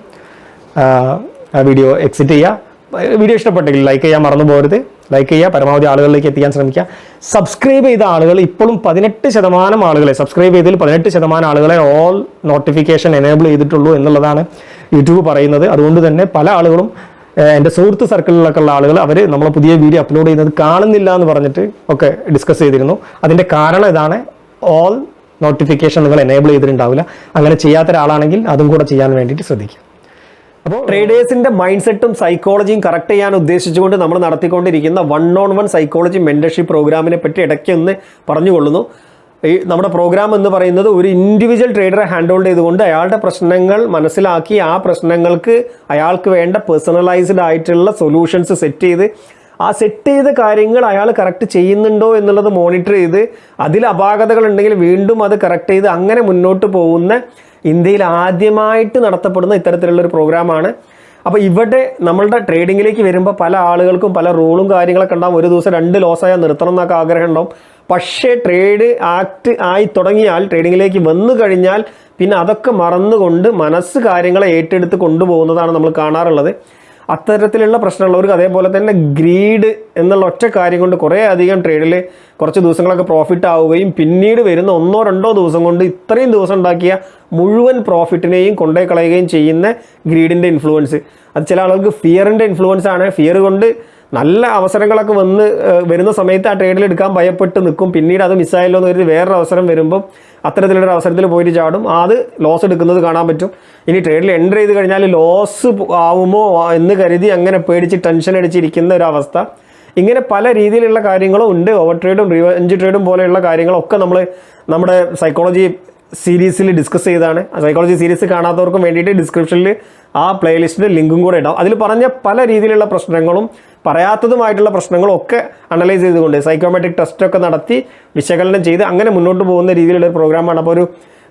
വീഡിയോ എക്സിറ്റ് ചെയ്യുക വീഡിയോ ഇഷ്ടപ്പെട്ടെങ്കിൽ ലൈക്ക് ചെയ്യാൻ മറന്നു പോകരുത്. ലൈക്ക് ചെയ്യുക പരമാവധി ആളുകളിലേക്ക് എത്തിക്കാൻ ശ്രമിക്കുക. സബ്സ്ക്രൈബ് ചെയ്ത ആളുകൾ ഇപ്പോഴും പതിനെട്ട് ശതമാനം ആളുകളെ സബ്സ്ക്രൈബ് ചെയ്തതിൽ പതിനെട്ട് ശതമാനം ആളുകളെ ഓൾ നോട്ടിഫിക്കേഷൻ എനേബിൾ ചെയ്തിട്ടുള്ളൂ എന്നുള്ളതാണ് യൂട്യൂബ് പറയുന്നത്. അതുകൊണ്ട് തന്നെ പല ആളുകളും എന്റെ സുഹൃത്ത് സർക്കിളിലൊക്കെ ഉള്ള ആളുകൾ അവർ നമ്മൾ പുതിയ വീഡിയോ അപ്ലോഡ് ചെയ്യുന്നത് കാണുന്നില്ല എന്ന് പറഞ്ഞിട്ട് ഒക്കെ ഡിസ്കസ് ചെയ്തിരുന്നു. അതിന്റെ കാരണം ഇതാണ്. ഓൾ നോട്ടിഫിക്കേഷൻ നിങ്ങൾ എനേബിൾ ചെയ്തിട്ടുണ്ടാവില്ല. അങ്ങനെ ചെയ്യാത്ത ഒരാളാണെങ്കിൽ അതും കൂടെ ചെയ്യാൻ വേണ്ടിയിട്ട് ശ്രദ്ധിക്കുക. അപ്പോൾ ട്രേഡേഴ്സിന്റെ മൈൻഡ് സെറ്റും സൈക്കോളജിയും കറക്റ്റ് ചെയ്യാൻ ഉദ്ദേശിച്ചുകൊണ്ട് നമ്മൾ നടത്തിക്കൊണ്ടിരിക്കുന്ന one on one psychology mentorship പ്രോഗ്രാമിനെ പറ്റി ഇടയ്ക്ക് ഒന്ന് പറഞ്ഞുകൊള്ളുന്നു. ഈ നമ്മുടെ പ്രോഗ്രാം എന്ന് പറയുന്നത് ഒരു ഇൻഡിവിജ്വൽ ട്രേഡറെ ഹാൻഡ് ഹോൾഡ് ചെയ്തുകൊണ്ട് അയാളുടെ പ്രശ്നങ്ങൾ മനസ്സിലാക്കി ആ പ്രശ്നങ്ങൾക്ക് അയാൾക്ക് വേണ്ട പേഴ്സണലൈസ്ഡ് ആയിട്ടുള്ള സൊല്യൂഷൻസ് സെറ്റ് ചെയ്ത് ആ സെറ്റ് ചെയ്ത കാര്യങ്ങൾ അയാൾ കറക്റ്റ് ചെയ്യുന്നുണ്ടോ എന്നുള്ളത് മോണിറ്റർ ചെയ്ത് അതിൽ അപാകതകൾ ഉണ്ടെങ്കിൽ വീണ്ടും അത് കറക്റ്റ് ചെയ്ത് അങ്ങനെ മുന്നോട്ട് പോകുന്ന ഇന്ത്യയിൽ ആദ്യമായിട്ട് നടത്തപ്പെടുന്ന ഇത്തരത്തിലുള്ളൊരു പ്രോഗ്രാമാണ് അപ്പോൾ ഇവിടെ നമ്മളുടെ ട്രേഡിങ്ങിലേക്ക് വരുമ്പോൾ പല ആളുകൾക്കും പല റൂളും കാര്യങ്ങളൊക്കെ ഉണ്ടാകും ഒരു ദിവസം രണ്ട് ലോസ് ലോസായാൽ നിർത്തണം എന്നൊക്കെ ആഗ്രഹം ഉണ്ടാവും. പക്ഷേ ട്രേഡ് ആക്ട് ആയി തുടങ്ങിയാൽ ട്രേഡിങ്ങിലേക്ക് വന്നു കഴിഞ്ഞാൽ പിന്നെ അതൊക്കെ മറന്നുകൊണ്ട് മനസ്സ് കാര്യങ്ങളെ ഏറ്റെടുത്ത് കൊണ്ടുപോകുന്നതാണ് നമ്മൾ കാണാറുള്ളത്. അത്തരത്തിലുള്ള പ്രശ്നമുള്ളവർക്ക് അതേപോലെ തന്നെ ഗ്രീഡ് എന്നുള്ള ഒറ്റ കാര്യം കൊണ്ട് കുറേ അധികം ട്രേഡിൽ കുറച്ച് ദിവസങ്ങളൊക്കെ പ്രോഫിറ്റ് ആവുകയും പിന്നീട് വരുന്ന ഒന്നോ രണ്ടോ ദിവസം കൊണ്ട് ഇത്രയും ദിവസം ഉണ്ടാക്കിയ മുഴുവൻ പ്രോഫിറ്റിനെയും കൊണ്ടേ കളയുകയും ചെയ്യുന്ന ഗ്രീഡിന്റെ ഇൻഫ്ലുവൻസ് അത് ചില ആളുകൾക്ക് ഫിയറിന്റെ ഇൻഫ്ലുവൻസ് ആണ്. ഫിയർ കൊണ്ട് നല്ല അവസരങ്ങളൊക്കെ വന്ന് വരുന്ന സമയത്ത് ആ ട്രേഡിൽ എടുക്കാൻ ഭയപ്പെട്ട് നിൽക്കും. പിന്നീട് അത് മിസ്സായല്ലോ എന്ന് കരുതി വേറൊരു അവസരം വരുമ്പം അത്തരത്തിലൊരു അവസരത്തിൽ പോയിട്ട് ചാടും. അത് ലോസ് എടുക്കുന്നത് കാണാൻ പറ്റും. ഇനി ട്രേഡിൽ എന്റർ ചെയ്ത് കഴിഞ്ഞാൽ ലോസ് ആവുമോ എന്ന് കരുതി അങ്ങനെ പേടിച്ച് ടെൻഷൻ അടിച്ചിരിക്കുന്ന ഒരു അവസ്ഥ. ഇങ്ങനെ പല രീതിയിലുള്ള കാര്യങ്ങളും ഉണ്ട്. ഓവർ ട്രേഡും റിവഞ്ച് ട്രേഡും പോലെയുള്ള കാര്യങ്ങളൊക്കെ നമ്മൾ നമ്മുടെ സൈക്കോളജി സീരീസിൽ ഡിസ്കസ് ചെയ്താണ്. സൈക്കോളജി സീരീസ് കാണാത്തവർക്കും വേണ്ടിയിട്ട് ഡിസ്ക്രിപ്ഷനിൽ ആ പ്ലേലിസ്റ്റിന്റെ ലിങ്കും കൂടെ ഇടാം. അതിൽ പറഞ്ഞ പല രീതിയിലുള്ള പ്രശ്നങ്ങളും പറയാത്തതുമായിട്ടുള്ള പ്രശ്നങ്ങളും ഒക്കെ അനലൈസ് ചെയ്തുകൊണ്ട് സൈക്കോമെട്രിക് ടെസ്റ്റൊക്കെ നടത്തി വിശകലനം ചെയ്ത് അങ്ങനെ മുന്നോട്ട് പോകുന്ന രീതിയിലുള്ള ഒരു പ്രോഗ്രാമാണ് അപ്പോൾ ഒരു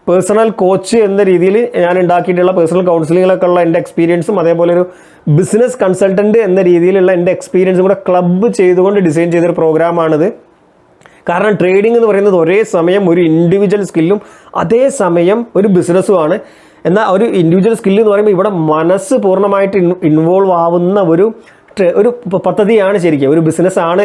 പേഴ്സണൽ കോച്ച് എന്ന രീതിയിൽ ഞാൻ ഉണ്ടാക്കിയിട്ടുള്ള പേഴ്സണൽ കൗൺസിലിങ്ങിലൊക്കെ ഉള്ള എന്റെ എക്സ്പീരിയൻസും അതേപോലെ ഒരു ബിസിനസ് കൺസൾട്ടന്റ് എന്ന രീതിയിലുള്ള എന്റെ എക്സ്പീരിയൻസും കൂടെ ക്ലബ്ബ് ചെയ്തുകൊണ്ട് ഡിസൈൻ ചെയ്തൊരു പ്രോഗ്രാമാണിത് കാരണം ട്രേഡിംഗ് എന്ന് പറയുന്നത് ഒരേ സമയം ഒരു ഇൻഡിവിജ്വൽ സ്കില്ലും അതേ സമയം ഒരു ബിസിനസ്സുമാണ് എന്നാൽ ഒരു ഇൻഡിവിജ്വൽ സ്കില്ല് എന്ന് പറയുമ്പോൾ ഇവിടെ മനസ്സ് പൂർണമായിട്ട് ഇൻവോൾവ് ആവുന്ന ഒരു ഒരു പദ്ധതിയാണ് ശരിക്കും. ഒരു ബിസിനസ്സാണ്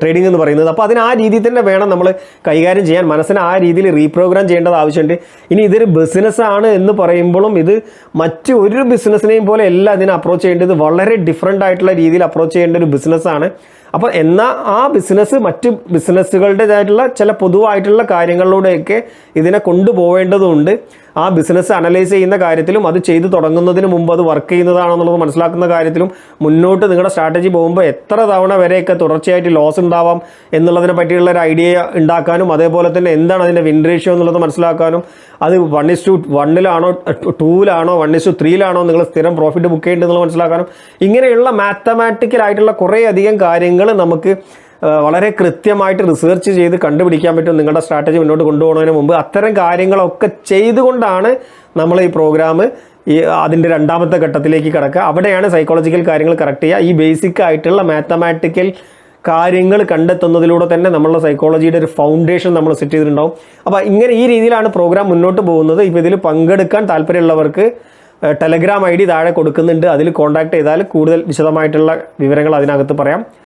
ട്രേഡിംഗ് എന്ന് പറയുന്നത്. അപ്പോൾ അതിന് ആ രീതിയിൽ തന്നെ വേണം നമ്മൾ കൈകാര്യം ചെയ്യാൻ. മനസ്സിനെ ആ രീതിയിൽ റീപ്രോഗ്രാം ചെയ്യേണ്ടത് ആവശ്യമുണ്ട്. ഇനി ഇതൊരു ബിസിനസ്സാണ് എന്ന് പറയുമ്പോഴും ഇത് മറ്റു ഒരു ബിസിനസ്സിനെയും പോലെ അല്ല അതിനെ അപ്രോച്ച് ചെയ്യേണ്ടത്. വളരെ ഡിഫറെന്റ് ആയിട്ടുള്ള രീതിയിൽ അപ്രോച്ച് ചെയ്യേണ്ട ഒരു ബിസിനസ്സാണ് അപ്പോൾ എന്നാൽ ആ ബിസിനസ് മറ്റ് ബിസിനസ്സുകളുടേതായിട്ടുള്ള ചില പൊതുവായിട്ടുള്ള കാര്യങ്ങളിലൂടെയൊക്കെ ഇതിനെ കൊണ്ടുപോവേണ്ടതുണ്ട് ആ ബിസിനസ് അനലൈസ് ചെയ്യുന്ന കാര്യത്തിലും അത് ചെയ്തു തുടങ്ങുന്നതിന് മുമ്പ് അത് വർക്ക് ചെയ്യുന്നതാണെന്നുള്ളത് മനസ്സിലാക്കുന്ന കാര്യത്തിലും മുന്നോട്ട് നിങ്ങളുടെ സ്ട്രാറ്റജി പോകുമ്പോൾ എത്ര തവണ വരെയൊക്കെ തുടർച്ചയായിട്ട് ലോസ് ഉണ്ടാവാം എന്നുള്ളതിനെ പറ്റിയുള്ള ഒരു ഐഡിയ ഉണ്ടാക്കാനും അതേപോലെ തന്നെ എന്താണ് അതിന്റെ വിൻ റേഷ്യോ എന്നുള്ളത് മനസ്സിലാക്കാനും അത് വൺ ഇസ് ടു വണ്ണിലാണോ ടൂവിലാണോ വൺ ഇസ് ടു ത്രീയിലാണോ നിങ്ങൾ സ്ഥിരം പ്രോഫിറ്റ് ബുക്ക് ചെയ്യേണ്ടതെന്നുള്ളത് മനസ്സിലാക്കാനും ഇങ്ങനെയുള്ള മാത്തമാറ്റിക്കൽ ആയിട്ടുള്ള കുറേ അധികം കാര്യങ്ങൾ നമുക്ക് വളരെ കൃത്യമായിട്ട് റിസർച്ച് ചെയ്ത് കണ്ടുപിടിക്കാൻ പറ്റും നിങ്ങളുടെ സ്ട്രാറ്റജി മുന്നോട്ട് കൊണ്ടുപോകുന്നതിന് മുമ്പ്. അത്തരം കാര്യങ്ങളൊക്കെ ചെയ്തുകൊണ്ടാണ് നമ്മൾ ഈ പ്രോഗ്രാം ഈ അതിന്റെ രണ്ടാമത്തെ ഘട്ടത്തിലേക്ക് കിടക്കുക. അവിടെയാണ് സൈക്കോളജിക്കൽ കാര്യങ്ങൾ കറക്റ്റ് ചെയ്യുക. ഈ ബേസിക് ആയിട്ടുള്ള മാത്തമാറ്റിക്കൽ കാര്യങ്ങൾ കണ്ടെത്തുന്നതിലൂടെ തന്നെ നമ്മളുടെ സൈക്കോളജിയുടെ ഒരു ഫൗണ്ടേഷൻ നമ്മൾ സെറ്റ് ചെയ്തിട്ടുണ്ടാവും. അപ്പോൾ ഇങ്ങനെ ഈ രീതിയിലാണ് പ്രോഗ്രാം മുന്നോട്ട് പോകുന്നത്. ഇപ്പോൾ ഇതിൽ പങ്കെടുക്കാൻ താല്പര്യമുള്ളവർക്ക് ടെലഗ്രാം ഐ ഡി താഴെ കൊടുക്കുന്നുണ്ട്. അതിൽ കോൺടാക്ട് ചെയ്താൽ കൂടുതൽ വിശദമായിട്ടുള്ള വിവരങ്ങൾ അതിനകത്ത് പറയാം.